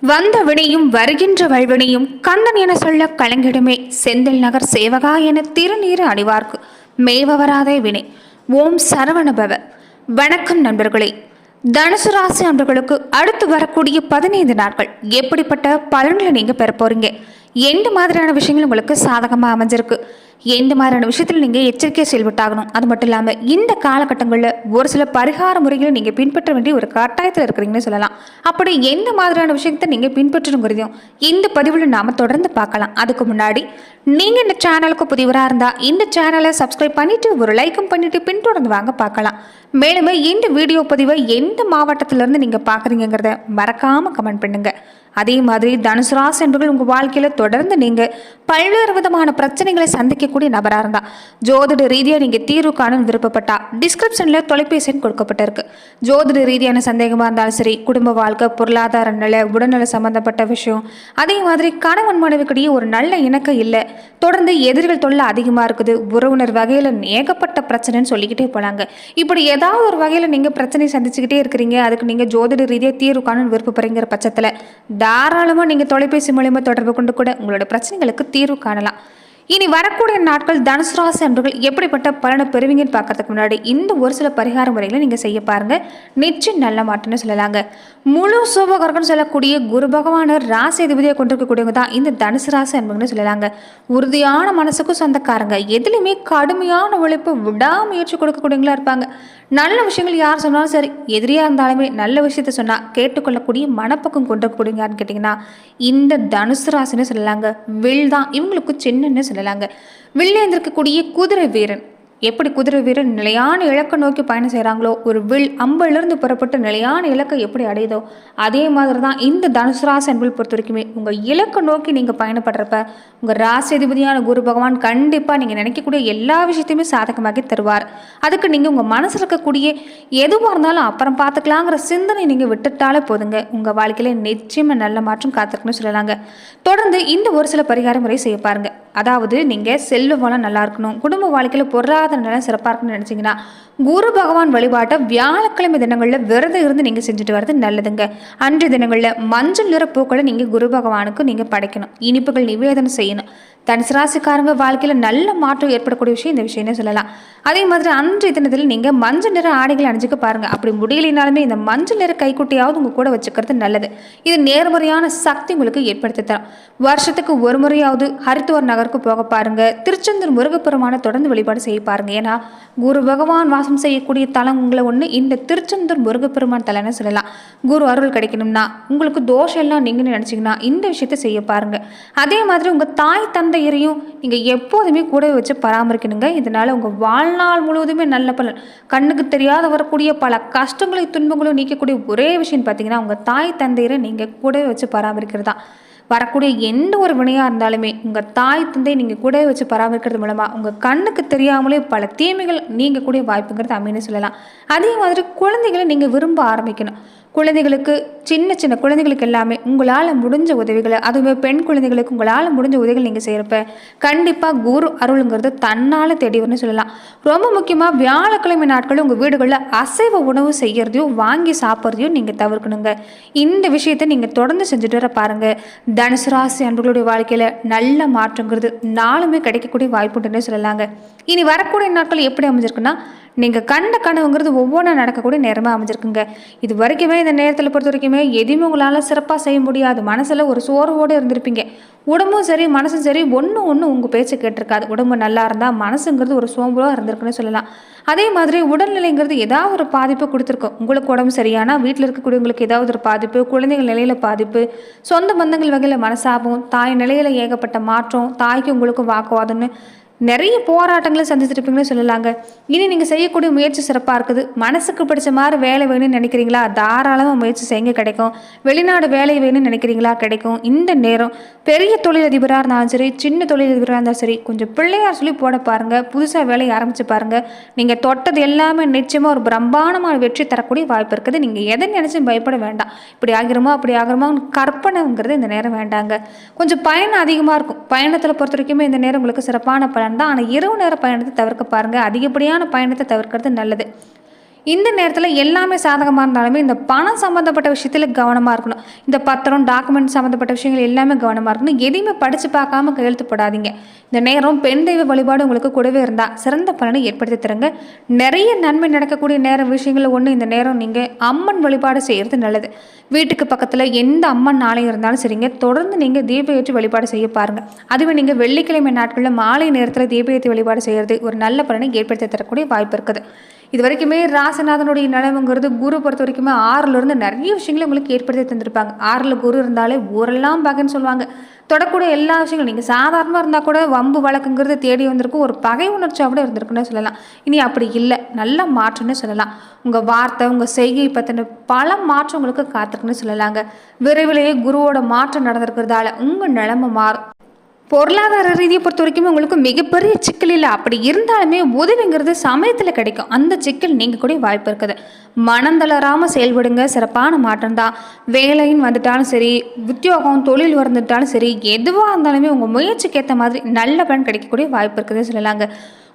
வந்த வினையும் வருகின்ற வல்வினையும் கந்தன் என சொல்ல கலங்கிடுமே. செந்தில் நகர் சேவகா என திருநீறு அணிவார்க்கு. மேவவராதே வினை. ஓம் சரவணபவ. வணக்கம் நண்பர்களே. தனுசு ராசி அன்பர்களுக்கு அடுத்து வரக்கூடிய பதினைந்து நாட்கள் எப்படிப்பட்ட பலன்களை நீங்கள் பெற போறீங்க? எந்த மாதிரியான விஷயங்கள் உங்களுக்கு சாதகமாக அமைஞ்சிருக்கு. எந்த மாதிரியான விஷயத்தில் நீங்கள் எச்சரிக்கையாக செயல்பட்டாகணும். அது மட்டும் இல்லாமல் இந்த காலகட்டங்களில் ஒரு சில பரிகார முறைகளை நீங்கள் பின்பற்ற வேண்டிய ஒரு கட்டாயத்தில் இருக்கிறீங்கன்னு சொல்லலாம். அப்படி எந்த மாதிரியான விஷயத்தை நீங்கள் பின்பற்றணுங்கிறதையும் இந்த பதிவில் நாம் தொடர்ந்து பார்க்கலாம். அதுக்கு முன்னாடி நீங்கள் இந்த சேனலுக்கு புதிவராக இருந்தால் இந்த சேனலை சப்ஸ்கிரைப் பண்ணிவிட்டு ஒரு லைக்கும் பண்ணிவிட்டு பின்தொடர்ந்து வாங்க பார்க்கலாம். மேலும் இந்த வீடியோ பதிவை எந்த மாவட்டத்திலேருந்து நீங்கள் பார்க்குறீங்கிறத மறக்காமல் கமெண்ட் பண்ணுங்கள் அதே மாதிரி தனுசு ராசி என்பவர்கள் உங்கள் வாழ்க்கையில் தொடர்ந்து நீங்கள் பல்வேறு விதமான பிரச்சனைகளை சந்திக்கக்கூடிய நபராக இருந்தால் ஜோதிட ரீதியாக நீங்கள் தீர்வு காணும் விருப்பப்பட்டா டிஸ்கிரிப்ஷனில் தொலைபேசி எண் கொடுக்கப்பட்டிருக்கு. ஜோதிட ரீதியான சந்தேகமாக இருந்தாலும் சரி குடும்ப வாழ்க்கை பொருளாதார நிலை உடல்நல சம்பந்தப்பட்ட விஷயம் அதே மாதிரி கணவன் மனைவிக்கிடையே ஒரு நல்ல இணக்கம் இல்லை தொடர்ந்து எதிரிகள் தொல்லை அதிகமாக இருக்குது உறவினர் வகையில் ஏகப்பட்ட பிரச்சனைன்னு சொல்லிக்கிட்டே போகலாங்க இப்படி ஏதாவது ஒரு வகையில் நீங்கள் பிரச்சனை சந்திச்சுக்கிட்டே இருக்கிறீங்க அதுக்கு நீங்கள் ஜோதிட ரீதியாக தீர்வு காண விருப்பப்படுறீங்கிற பட்சத்தில் தாராளமாக நீங்கள் தொலைபேசி மூலயமா தொடர்பு கொண்டு கூட உங்களோட பிரச்சனைகளுக்கு தீர்வு காணலாம். இனி வரக்கூடிய நாட்கள் தனுசு ராசி அன்பர்கள் எப்படிப்பட்ட பலனை பெறுவீங்கன்னு பார்க்கறதுக்கு முன்னாடி இந்த ஒரு சில பரிகார முறைகளை நீங்கள் செய்ய பாருங்க. நிச்சயம் நல்ல மாட்டேன்னு சொல்லலாங்க. முழு சுபகரகன்னு சொல்லக்கூடிய குரு பகவான ராசி அதிபதியாக கொண்டிருக்கக்கூடியவங்க தான் இந்த தனுசு ராசி அன்பர்கள்னு சொல்லலாங்க. உறுதியான மனசுக்கும் சொந்தக்காரங்க. எதுலையுமே கடுமையான உழைப்பு விடாமுயற்சி கொடுக்கக்கூடியவங்களா இருப்பாங்க. நல்ல விஷயங்கள் யார் சொன்னாலும் சரி எதிரியாக இருந்தாலுமே நல்ல விஷயத்த சொன்னால் கேட்டுக்கொள்ளக்கூடிய மனப்பக்கம் கொண்டிருக்கக்கூடியவங்க கேட்டிங்கன்னா இந்த தனுசு ராசின்னு சொல்லலாங்க. வில் தான் இவங்களுக்கு சின்னன்னு செல்லலாங்க. வில்ல இருந்திருக்கக்கூடிய குதிரை வீரன். எப்படி குதிரை வீரன் நிலையான இலக்கை நோக்கி பயணம் செய்கிறாங்களோ ஒரு வில் அம்பிலிருந்து புறப்பட்டு நிலையான இலக்கை எப்படி அடையுதோ அதே மாதிரி தான் இந்த தனுசு ராசி அன்பில் பொறுத்த வரைக்குமே உங்கள் இலக்கை நோக்கி நீங்கள் பயணப்படுறப்ப உங்கள் ராசி குரு பகவான் கண்டிப்பாக நீங்கள் நினைக்கக்கூடிய எல்லா விஷயத்தையுமே சாதகமாக்கி தருவார். அதுக்கு நீங்கள் உங்கள் மனசில் இருக்கக்கூடிய எதுவாக இருந்தாலும் அப்புறம் பார்த்துக்கலாங்கிற சிந்தனை நீங்கள் விட்டுட்டாலே போதுங்க. உங்கள் வாழ்க்கையில் நிச்சயமாக நல்ல மாற்றம் காத்திருக்குன்னு சொல்லலாங்க. தொடர்ந்து இந்த ஒரு சில பரிகார முறை செய்ய பாருங்கள் அதாவது நீங்கள் செல்வ வளம் நல்லா இருக்கணும் குடும்ப வாழ்க்கையில் பொருளாதார நிலம் சிறப்பாக இருக்குன்னு நினச்சிங்கன்னா குரு பகவான் வழிபாட்டை வியாழக்கிழமை தினங்களில் விரதம் இருந்து நீங்கள் செஞ்சுட்டு வர்றது நல்லதுங்க. அன்றைய தினங்களில் மஞ்சள் நிற பூக்களை நீங்கள் குரு பகவானுக்கு நீங்கள் படைக்கணும். இனிப்புகள் நிவேதனம் செய்யணும். தனுசு ராசிக்காரங்க வாழ்க்கையில் நல்ல மாற்றம் ஏற்படக்கூடிய விஷயம் இந்த விஷயம்னே சொல்லலாம். அதே மாதிரி அன்றைய தினத்தில் நீங்கள் மஞ்சள் நிற ஆடைகள் அணிஞ்சுக்க பாருங்கள் அப்படி முடியலைனாலுமே இந்த மஞ்சள் நிற கைக்குட்டியாவது உங்கள் கூட வச்சுக்கிறது நல்லது. இது நேர்மறையான சக்தி உங்களுக்கு ஏற்படுத்தி தரும். வருஷத்துக்கு ஒரு முறையாவது ஹரித்துவார் நகருக்கு போக பாருங்கள் திருச்செந்தூர் முருகப்பெருமான தொடர்ந்து வழிபாடு செய்ய பாருங்கள் ஏன்னா குரு பகவான் வாசம் செய்யக்கூடிய தலம் உங்களை ஒன்று இந்த திருச்செந்தூர் முருகப்பெருமான் தலைன்னு சொல்லலாம். குரு அருள் கிடைக்கணும்னா உங்களுக்கு தோஷம் எல்லாம் நீங்கன்னு நினச்சிங்கன்னா இந்த விஷயத்த செய்ய பாருங்கள் அதே மாதிரி உங்கள் தாய் தந்தை தந்தையரையும் நீங்கள் எப்போதுமே கூட வச்சு பராமரிக்கணுங்க. இதனால உங்கள் வாழ்நாள் முழுவதுமே நல்ல பலன். கண்ணுக்கு தெரியாத வரக்கூடிய பல கஷ்டங்களையும் துன்பங்களும் நீக்கக்கூடிய ஒரே விஷயம் பார்த்தீங்கன்னா உங்கள் தாய் தந்தையரை நீங்கள் கூடவே வச்சு பராமரிக்கிறது தான். வரக்கூடிய எந்த ஒரு வினையாக இருந்தாலுமே உங்கள் தாய் தந்தை நீங்கள் கூட வச்சு பராமரிக்கிறது மூலமாக உங்கள் கண்ணுக்கு தெரியாமலே பல தீமைகள் நீங்கள் கூட வாய்ப்புங்கிறது அமைன்னு சொல்லலாம். அதே மாதிரி குழந்தைகளை நீங்கள் விரும்ப ஆரம்பிக்கணும். குழந்தைகளுக்கு சின்ன சின்ன குழந்தைகளுக்கு எல்லாமே உங்களால் முடிஞ்ச உதவிகளை அதுவுமே பெண் குழந்தைகளுக்கு உங்களால் முடிஞ்ச உதவிகள் நீங்கள் செய்கிறப்ப கண்டிப்பாக குரு அருளுங்கிறது தன்னால் தேடி சொல்லலாம். ரொம்ப முக்கியமாக வியாழக்கிழமை நாட்களில் உங்கள் வீடுகளில் அசைவ உணவு செய்கிறதையும் வாங்கி சாப்பிட்றதையும் நீங்கள் தவிர்க்கணுங்க. இந்த விஷயத்தை நீங்கள் தொடர்ந்து செஞ்சுட்டு வர பாருங்கள் தனுசு ராசி அன்புகளுடைய வாழ்க்கையில் நல்ல மாற்றங்கிறது நாளுமே கிடைக்கக்கூடிய வாய்ப்புண்டுன்னு சொல்லலாங்க. இனி வரக்கூடிய நாட்கள் எப்படி அமைஞ்சிருக்குன்னா நீங்கள் கண்ட கனவுங்கிறது ஒவ்வொன்றா நடக்கக்கூடிய நேரமாக அமைஞ்சிருக்குங்க. இது வரைக்குமே இந்த நேரத்தில் பொறுத்த வரைக்குமே எதுவுமே உங்களால் சிறப்பாக செய்ய முடியாது. மனசில் ஒரு சோர்வோடு இருந்திருப்பீங்க. உடம்பும் சரி மனசும் சரி ஒன்று ஒன்று உங்கள் பேச்சை கேட்டிருக்காது. உடம்பு நல்லா இருந்தால் மனசுங்கிறது ஒரு சோம்பலாக இருந்திருக்குன்னு சொல்லலாம். அதே மாதிரி உடல்நிலைங்கிறது ஏதாவது ஒரு பாதிப்பு கொடுத்துருக்கும். உங்களுக்கு உடம்பு சரியானா வீட்டில் இருக்கக்கூடியவங்களுக்கு ஏதாவது ஒரு பாதிப்பு குழந்தைகள் நிலையில் பாதிப்பு சொந்த பந்தங்கள் வகையில் மனசாபம் தாய் நிலையில் ஏகப்பட்ட மாற்றம் தாய்க்கு உங்களுக்கும் வாக்குவாதம்னு நிறைய போராட்டங்களை சந்திச்சிருப்பீங்கன்னு சொல்லலாங்க. இனி நீங்கள் செய்யக்கூடிய முயற்சி சிறப்பாக இருக்குது. மனசுக்கு பிடிச்ச மாதிரி வேலை வேணும்னு நினைக்கிறீங்களா? தாராளமாக முயற்சி செய்ய கிடைக்கும். வெளிநாடு வேலை வேணும்னு நினைக்கிறீங்களா? கிடைக்கும். இந்த நேரம் பெரிய தொழிலதிபராக இருந்தாலும் சரி சின்ன தொழிலதிபராக இருந்தாலும் சரி கொஞ்சம் பிள்ளையார் சொல்லி போட பாருங்கள் புதுசாக வேலையை ஆரம்பித்து பாருங்கள் நீங்கள் தொட்டது எல்லாமே நிச்சயமாக ஒரு பிரம்மாண்டமான வெற்றி தரக்கூடிய வாய்ப்பு இருக்குது. நீங்கள் எதை நினச்சும் பயப்பட வேண்டாம். இப்படி ஆகிறோமோ அப்படி ஆகிறோமோ கற்பனைங்கிறது இந்த நேரம் வேண்டாங்க. கொஞ்சம் பயணம் அதிகமாக இருக்கும். பயணத்தில் பொறுத்த வரைக்குமே இந்த நேரம் உங்களுக்கு சிறப்பான பலன் தான் ஆனால் இரவு நேர பயணத்தை தவிர்க்க பாருங்கள் அதிகப்படியான பயணத்தை தவிர்க்கிறது நல்லது. இந்த நேரத்தில் எல்லாமே சாதகமாக இருந்தாலுமே இந்த பணம் சம்மந்தப்பட்ட விஷயத்தில் கவனமாக இருக்கணும். இந்த பத்திரம் டாக்குமெண்ட் சம்மந்தப்பட்ட விஷயங்கள் எல்லாமே கவனமாக இருக்கணும். எதையுமே படித்து பார்க்காம கையெழுத்து போடாதீங்க. இந்த நேரம் பெண் தெய்வ வழிபாடு உங்களுக்கு கூடவே இருந்தால் சிறந்த பலனை ஏற்படுத்தி தருங்க. நிறைய நன்மை நடக்கக்கூடிய நேரம் விஷயங்கள் ஒன்று இந்த நேரம் நீங்கள் அம்மன் வழிபாடு செய்கிறது நல்லது. வீட்டுக்கு பக்கத்தில் எந்த அம்மன் ஆலயம் இருந்தாலும் சரிங்க. தொடர்ந்து நீங்கள் தீப ஏற்றி வழிபாடு செய்ய பாருங்கள் அதுவே நீங்கள் வெள்ளிக்கிழமை நாட்களில் மாலை நேரத்தில் தீப ஏற்றி வழிபாடு செய்கிறது ஒரு நல்ல பலனை ஏற்படுத்தி தரக்கூடிய வாய்ப்பு இருக்குது. இது வரைக்குமே ராசநாதனுடைய நிலவுங்கிறது குரு பொறுத்த வரைக்குமே ஆறிலிருந்து நிறைய விஷயங்களை உங்களுக்கு ஏற்படுத்தி தந்திருப்பாங்க. ஆறில் குரு இருந்தாலே ஊரெல்லாம் பகைன்னு சொல்லுவாங்க. தொடக்கூடிய எல்லா விஷயங்களும் நீங்கள் சாதாரணமாக இருந்தால் கூட வம்பு வழக்குங்கிறது தேடி வந்திருக்கும். ஒரு பகை உணர்ச்சியாக கூட இருந்திருக்குன்னு சொல்லலாம். இனி அப்படி இல்லை. நல்ல மாற்றம்னு சொல்லலாம். உங்கள் வார்த்தை உங்கள் செய்கை பற்றின பல மாற்றம் உங்களுக்கு காத்திருக்குன்னு சொல்லலாங்க. விரைவிலேயே குருவோட மாற்றம் நடந்திருக்கிறதால உங்கள் நிலைமை மாறும். பொருளாதார ரீதியை பொறுத்த வரைக்கும் உங்களுக்கு மிகப்பெரிய சிக்கல் இல்லை. அப்படி இருந்தாலுமே உதவிங்கிறது சமயத்தில் கிடைக்கும். அந்த சிக்கல் நீங்கள் கூட வாய்ப்பு இருக்குது. மனம் தளராமல் செயல்படுங்க. சிறப்பான மாற்றம் தான். வேலைன்னு வந்துட்டாலும் சரி உத்தியோகம் தொழில் வந்துட்டாலும் சரி எதுவாக இருந்தாலுமே உங்கள் முயற்சிக்கு ஏற்ற மாதிரி நல்ல பலன் கிடைக்கக்கூடிய வாய்ப்பு இருக்குது சொல்லலாங்க.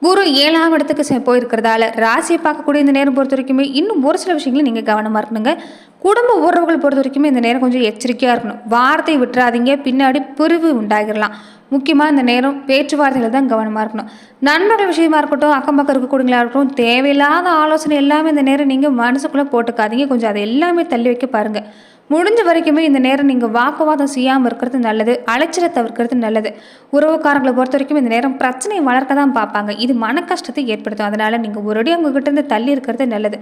குரு ஏழாம் இடத்துக்கு செ- போயிருக்கிறதால ராசியை பார்க்கக்கூடிய இந்த நேரம் பொறுத்த வரைக்குமே இன்னும் ஒரு சில விஷயங்களை நீங்கள் கவனமாக இருக்கணுங்க. குடும்ப உறவுகள் பொறுத்த வரைக்குமே இந்த நேரம் கொஞ்சம் எச்சரிக்கையாக இருக்கணும். வார்த்தை விட்டுறாதீங்க. பின்னாடி பிரிவு உண்டாகிடலாம் முக்கியமாக இந்த நேரம் பேச்சுவார்த்தையில் தான் கவனமாக இருக்கணும். நண்பர்கள் விஷயமா இருக்கட்டும் அக்கம் பக்கம் இருக்கக்கூடியங்களா இருக்கட்டும் தேவையில்லாத ஆலோசனை எல்லாமே இந்த நேரம் நீங்கள் மனசுக்குள்ளே போட்டுக்காதீங்க. கொஞ்சம் அதை எல்லாமே தள்ளி வைக்க பாருங்கள் முடிஞ்ச வரைக்குமே இந்த நேரம் நீங்கள் வாக்குவாதம் செய்யாமல் இருக்கிறது நல்லது அலைச்சலை தவிர்க்கிறது நல்லது. உறவுக்காரங்களை பொறுத்த வரைக்கும் இந்த நேரம் பிரச்சனையை வளர்க்க தான் பார்ப்பாங்க. இது மன கஷ்டத்தை ஏற்படுத்தும். அதனால் நீங்கள் ஒருடி உங்ககிட்டருந்து தள்ளி இருக்கிறது நல்லது.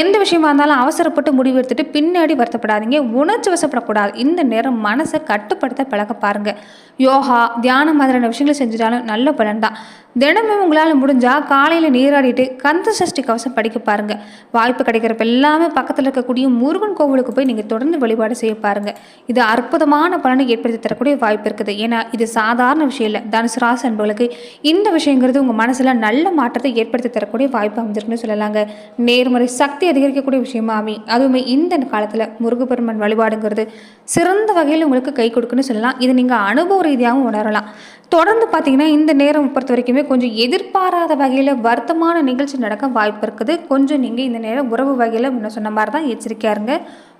எந்த விஷயமா இருந்தாலும் அவசரப்பட்டு முடிவு எடுத்துட்டு பின்னாடி வருத்தப்படாதீங்க. உணர்ச்சி வசப்படக்கூடாது. இந்த நேரம் மனசை கட்டுப்படுத்த பழக பாருங்கள் யோகா தியானம் மாதிரியான விஷயங்களை செஞ்சுட்டாலும் நல்ல பலன் தான். தினமும் உங்களால் முடிஞ்சால் காலையில் நீராடிட்டு கந்த சஷ்டி கவசம் படிக்க பாருங்கள் வாய்ப்பு கிடைக்கிறப்ப எல்லாமே பக்கத்தில் இருக்கக்கூடிய முருகன் கோவிலுக்கு போய் நீங்கள் தொடர்ந்து வழிபாடு செய்ய பாருங்க. இது அற்புதமான பலனை ஏற்படுத்தி தரக்கூடிய வாய்ப்பு இருக்குது. ஏன்னா இது சாதாரண விஷயம் இல்லை. தனுசு ராசி அன்பர்களுக்கு இந்த விஷயங்கிறது உங்கள் மனசில் நல்ல மாற்றத்தை ஏற்படுத்தி தரக்கூடிய வாய்ப்பு அமைஞ்சிருக்குன்னு சொல்லலாங்க. நேர்மறை சக்தி அதிகரிக்கக்கூடிய விஷயமா அமை அதுவுமே இந்த காலத்தில் முருகப்பெருமன் வழிபாடுங்கிறது சிறந்த வகையில் உங்களுக்கு கை கொடுக்குன்னு சொல்லலாம். இது நீங்கள் அனுபவ ரீதியாகவும் உணரலாம். தொடர்ந்து பார்த்தீங்கன்னா இந்த நேரம் பொறுத்த வரைக்குமே கொஞ்சம் எதிர்பாராத வகையில் வருத்தமான நிகழ்ச்சி நடக்க வாய்ப்பு இருக்குது. கொஞ்சம் நீங்கள் இந்த நேரம் உறவு வகையில் முன்ன சொன்ன மாதிரி தான் எச்சரிக்கையாருங்க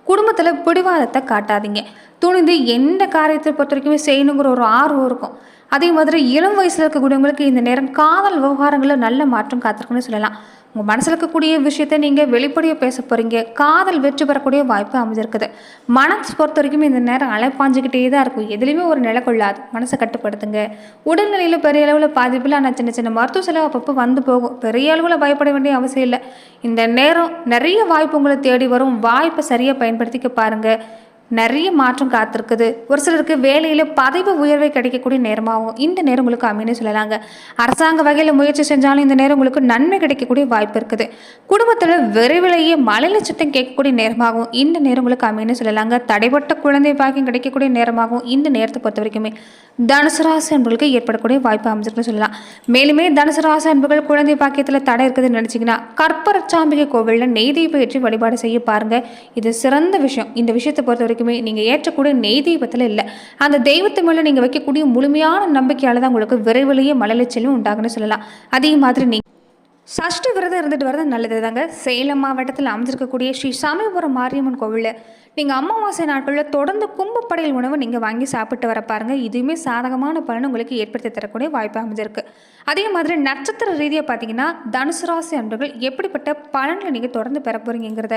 குடும்பத்தில் பிடிவாதத்தை காட்டாதீங்க. துணிந்து எந்த காரியத்தை பொறுத்த வரைக்குமே செய்யணுங்கிற ஒரு ஆர்வம் இருக்கும். அதே மாதிரி இளம் வயசில் இருக்கக்கூடியவங்களுக்கு இந்த நேரம் காதல் விவகாரங்களில் நல்ல மாற்றம் காத்திருக்குன்னு சொல்லலாம். உங்கள் மனசில் இருக்கக்கூடிய விஷயத்தை நீங்கள் வெளிப்படையாக பேச போகிறீங்க காதல் வெற்றி பெறக்கூடிய வாய்ப்பு அமைஞ்சிருக்குது. மனசு பொறுத்த வரைக்கும் இந்த நேரம் அலைப்பாஞ்சிக்கிட்டே தான் இருக்கும். எதுலேயுமே ஒரு நிலை கொள்ளாது. மனசை கட்டுப்படுத்துங்க. உடல்நிலையில் பெரிய அளவில் பாதிப்பில் ஆனால் சின்ன சின்ன மருத்துவ செலவு அப்பப்போ வந்து போகும். பெரிய அளவில் பயப்பட வேண்டிய அவசியம் இல்லை. இந்த நேரம் நிறைய வாய்ப்பு உங்களை தேடி வரும். வாய்ப்பை சரியாக பயன்படுத்திக்க பாருங்கள் நிறைய மாற்றம் காத்திருக்குது. ஒரு சிலருக்கு வேலையில் பதவி உயர்வை கிடைக்கக்கூடிய நேரமாகவும் இந்த நேரம் உங்களுக்கு அமைன்னு சொல்லலாங்க. அரசாங்க வகையில் முயற்சி செஞ்சாலும் இந்த நேரம் உங்களுக்கு நன்மை கிடைக்கக்கூடிய வாய்ப்பு இருக்குது. குடும்பத்தில் விரைவிலேயே மழை சட்டம் கேட்கக்கூடிய நேரமாகவும் இந்த நேரம் உங்களுக்கு அமைன்னு சொல்லலாங்க. தடைப்பட்ட குழந்தை பாக்கியம் கிடைக்கக்கூடிய நேரமாகவும் இந்த நேரத்தை பொறுத்த வரைக்குமே தனுசு ராசி அன்புகளுக்கு ஏற்படக்கூடிய வாய்ப்பு அமைஞ்சிருக்குன்னு சொல்லலாம். மேலுமே தனுசு ராசி அன்புகள் குழந்தை பாக்கியத்தில் தடை இருக்குதுன்னு நினச்சிங்கன்னா கற்பரச்சாம்பிகை கோவிலில் நெய் தீபம் ஏற்றி வழிபாடு செய்ய பாருங்கள் இது சிறந்த விஷயம். இந்த விஷயத்தை பொறுத்த வரைக்கும் நீங்கள் ஏற்றக்கூடிய நெய் தெய்வத்தில் இல்லை. அந்த தெய்வத்து மேலே நீங்கள் வைக்கக்கூடிய முழுமையான நம்பிக்கையால் தான் உங்களுக்கு விரைவிலேயே மலையில உண்டாகுன்னு சொல்லலாம். அதே மாதிரி நீ சஷ்டி விரதம் இருந்துட்டு வரது நல்லது தாங்க சேலம் மாவட்டத்தில் அமைஞ்சிருக்கக்கூடிய ஸ்ரீ சமயபுரம் மாரியம்மன் கோவிலில் நீங்கள் அமாவாசை நாட்களில் தொடர்ந்து கும்பப்படையில் உணவு நீங்கள் வாங்கி சாப்பிட்டு வர பாருங்க. இதுவுமே சாதகமான பலன் உங்களுக்கு ஏற்படுத்தி தரக்கூடிய வாய்ப்பு அமைஞ்சிருக்கு. அதே மாதிரி நட்சத்திர ரீதியாக பார்த்தீங்கன்னா தனுசு ராசி அன்பர்கள் எப்படிப்பட்ட பலன்களை நீங்கள் தொடர்ந்து பெற போறீங்கிறத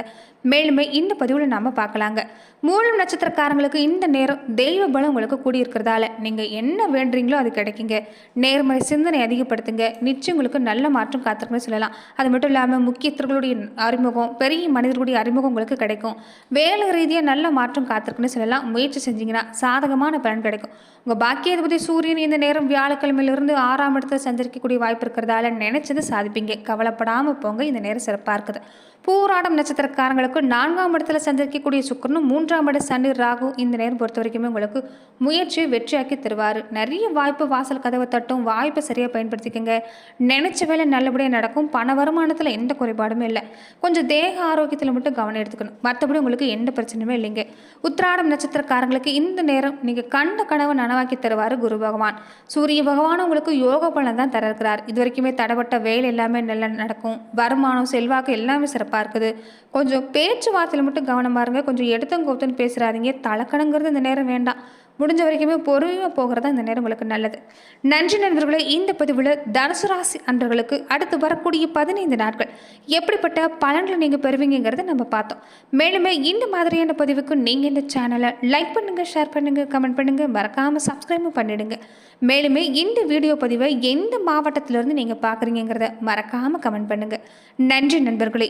மேலுமே இந்த பதிவில் நாம் பார்க்கலாங்க. மூலம் நட்சத்திரக்காரங்களுக்கு இந்த நேரம் தெய்வ பலம் உங்களுக்கு கூடியிருக்கிறதால நீங்கள் என்ன வேண்டுறீங்களோ அது கிடைக்குங்க. நேர்மறை சிந்தனை அதிகப்படுத்துங்க. நிச்சயம் உங்களுக்கு நல்ல மாற்றம் காத்திருக்குன்னு சொல்லலாம். அது மட்டும் இல்லாமல் முக்கியத்தர்களுடைய அறிமுகம் பெரிய மனிதர்களுடைய அறிமுகம் உங்களுக்கு கிடைக்கும். வேலை ரீதியாக நல்ல மாற்றம் காத்திருக்குன்னு சொல்லலாம். முயற்சி செஞ்சீங்கன்னா சாதகமான பலன் கிடைக்கும். உங்கள் பாக்கியாதிபதி சூரியன் இந்த நேரம் வியாழக்கிழமையிலிருந்து ஆறாம் இடத்துல சந்திரிக்கக்கூடிய வாய்ப்பு இருக்கிறதால நினைச்சது சாதிப்பீங்க. கவலைப்படாமல் போங்க. இந்த நேரம் சிறப்பாக இருக்குது. பூராடம் நட்சத்திரக்காரங்களுக்கு நான்காம் இடத்துல சந்திரிக்கக்கூடிய சுக்கரனும் மூன்றாம் இட சனி ராகு இந்த நேரம் பொறுத்த வரைக்குமே உங்களுக்கு முயற்சியை வெற்றியாக்கி தருவார். நிறைய வாய்ப்பு வாசல் கதவை தட்டும். வாய்ப்பை சரியாக பயன்படுத்திக்கங்க. நினைச்ச வேலை நல்லபடியாக நடக்கும். பண வருமானத்தில் எந்த குறைபாடுமே இல்லை. கொஞ்சம் தேக ஆரோக்கியத்தில் மட்டும் கவனம் எடுத்துக்கணும். மற்றபடி உங்களுக்கு எந்த பிரச்சனையும் பிரச்சனையுமே இல்லைங்க. உத்திராடம் நட்சத்திரக்காரங்களுக்கு இந்த நேரம் நீங்கள் கண்ட கனவு நனவாக்கி தருவார் குரு பகவான். சூரிய பகவான் உங்களுக்கு யோக பலன் தான் தர இருக்கிறார் இது வரைக்குமே தடைப்பட்ட வேலை எல்லாமே நல்லா நடக்கும். வருமானம் செல்வாக்கு எல்லாமே சிறப்பாக இருக்குது. கொஞ்சம் பேச்சுவார்த்தையில் மட்டும் கவனமாக இருங்க. கொஞ்சம் எடுத்தும் கோத்துன்னு பேசுகிறாதீங்க தலக்கணுங்கிறது இந்த நேரம் வேண்டாம். முடிஞ்ச வரைக்குமே பொறுமையாக போகிறது இந்த நேரம் உங்களுக்கு நல்லது. நன்றி நண்பர்களே இந்த பதிவில் தனுசு ராசி அன்றர்களுக்கு அடுத்து வரக்கூடிய பதினைந்து நாட்கள் எப்படிப்பட்ட பலன்களை நீங்கள் பெறுவீங்கிறத நம்ம பார்த்தோம். மேலுமே இந்த மாதிரியான பதிவுக்கு நீங்கள் இந்த சேனலை லைக் பண்ணுங்கள் ஷேர் பண்ணுங்கள் கமெண்ட் பண்ணுங்கள் மறக்காமல் சப்ஸ்கிரைபும் பண்ணிடுங்க. மேலுமே இந்த வீடியோ பதிவை எந்த மாவட்டத்திலிருந்து நீங்கள் பார்க்குறீங்கிறத மறக்காமல் கமெண்ட் பண்ணுங்கள் நன்றி நண்பர்களே.